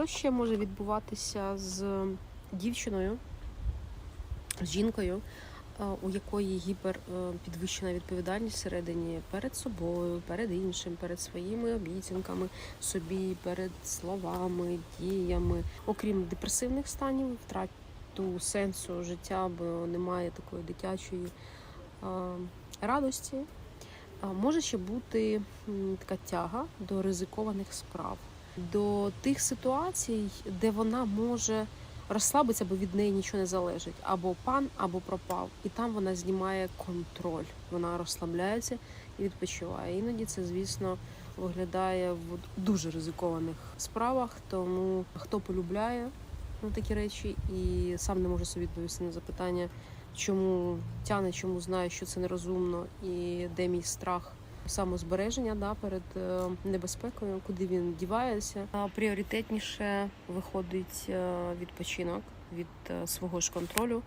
Що ще може відбуватися з дівчиною, з жінкою, е, у якої гіпер е, відповідальність всередині перед собою, перед іншим, перед своїми обіцянками собі, перед словами, діями, окрім депресивних станів, втрату сенсу життя, бо немає такої дитячої е, радості. Може ще бути така тяга до ризикованих справ, до тих ситуацій, де вона може розслабитися, бо від неї нічого не залежить. Або пан, або пропав. І там вона знімає контроль. Вона розслабляється і відпочиває. Іноді це, звісно, виглядає в дуже ризикованих справах. Тому хто полюбляє ну, такі речі і сам не може собі відповісти на запитання, чому тяне, чому знає, що це нерозумно, і де мій страх самозбереження да, перед е, небезпекою, куди він дівається. Пріоритетніше виходить е, відпочинок від е, свого ж контролю,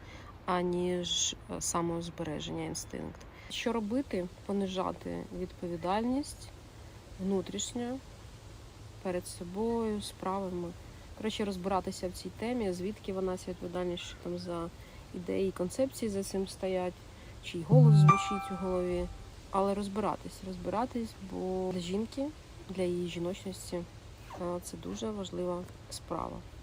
аніж самозбереження інстинкт. Що робити? Понижати відповідальність внутрішньо перед собою, справами. Коротше, розбиратися в цій темі, звідки вона ця відповідальність, що там за ідеї, концепції за цим стоять, чий голос звучить у голові. Але розбиратись, розбиратись, бо для жінки, для її жіночності е, це дуже важлива справа.